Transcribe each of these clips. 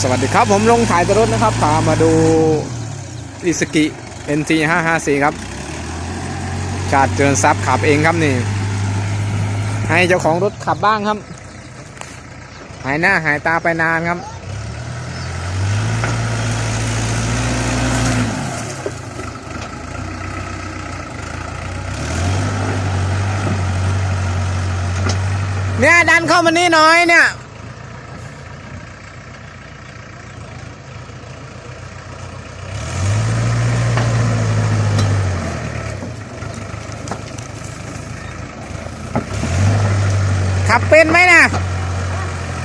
สวัสดีครับผมลงถ่ายตัวรถนะครับพามาดูอิสกิ NT 554 ครับชาติเจริญทรัพย์ขับเองครับนี่ ให้เจ้าของรถขับบ้างครับ หายหน้าหายตาไปนานครับ เนี่ยดันเข้ามานี่น่อยเนี่ย ขับเป็นไหมนะ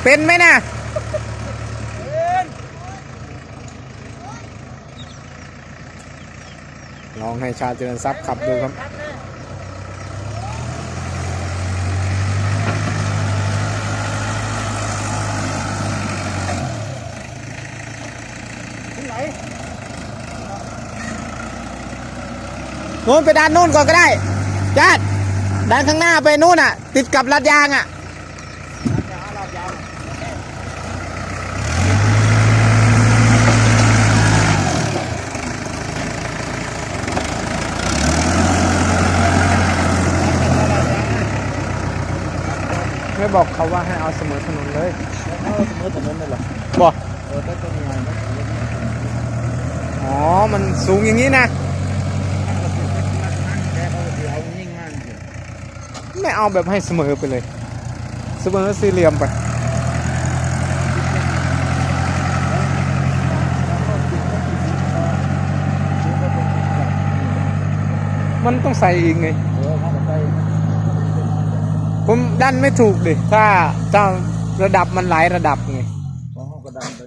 เป็นไหมนะลองให้ชาติเจริญทรัพย์ขับดูครับนู้นไปด้านนู้นก่อนก็ได้ญาติด้านข้างหน้าไปนู้นอะ ติดกับลัดยางอะ บอกเขาว่าให้เอาเสมอถนนเลยเอาเสมอถนนเลยเหรอบอกเออแต่ก็มีไงนะอ๋อ มันสูงอย่างนี้นะแค่เขาเดียวยิ่งง่ายเลยไม่เอาแบบให้เสมอไปเลย เสมอสี่เหลี่ยมไปมันต้องใส่อีกไงเออเขาก็ไป ผมดันไม่ถูกดิถ้าถ้าระดับมันหลายระดับไงของเขาก็ดันไป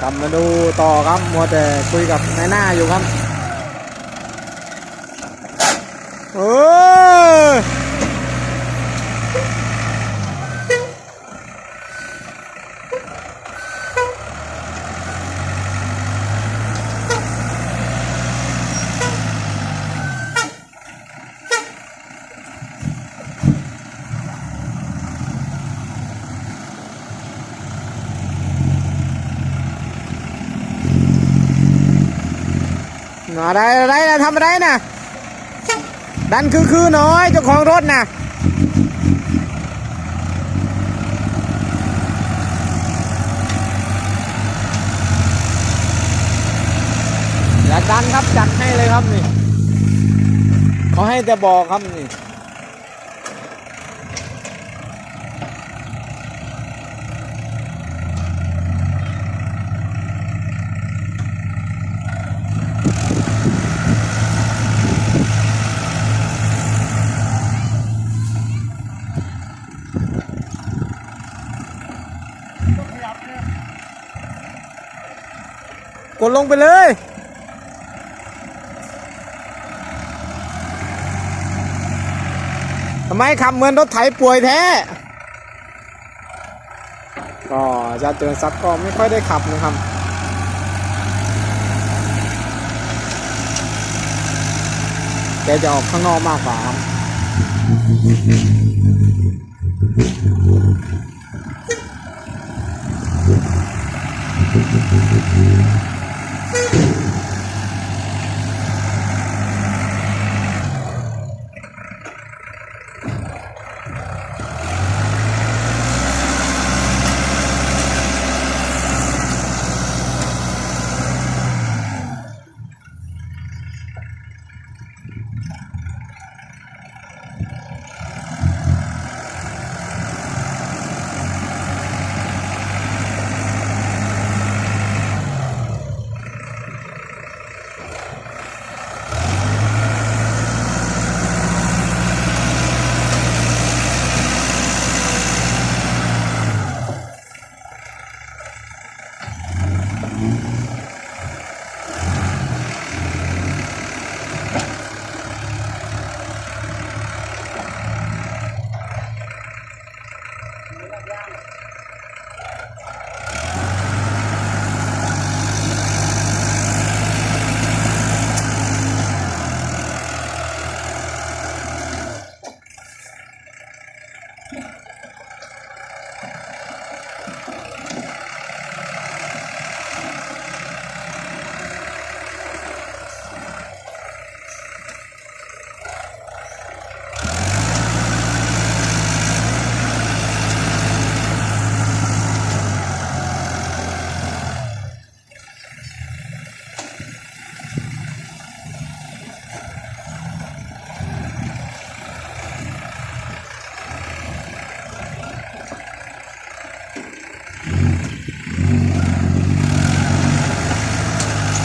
กลับมาดูต่อครับมัวแต่คุยกับนายหน้าอยู่ครับเออ อะไรอะไรนะทำอะไรนะดันคือคือน้อยเจ้าของรถนะอย่าดันครับจัดให้เลยครับนี่เขาให้แต่บอกครับนี่ ลงไปเลย ทำไมขับเหมือนรถไถป่วยแท้ ก็จะเจอซับก็ไม่ค่อยได้ขับนะครับแกจะออกข้างนอกมากกว่า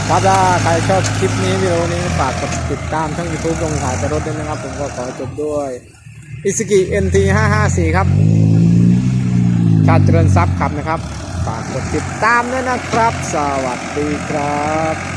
ครับถ้าใครชอบคลิปนี้วิดีโอนี้ฝากกดติดตามช่องยูทูบลงขายแต่รถด้วยนะครับ ผมก็ขอจบด้วยอิสกิ NT 554ครับ ชาติเจริญทรัพย์ขับนะครับ ฝากกดติดตามด้วยนะครับ สวัสดีครับ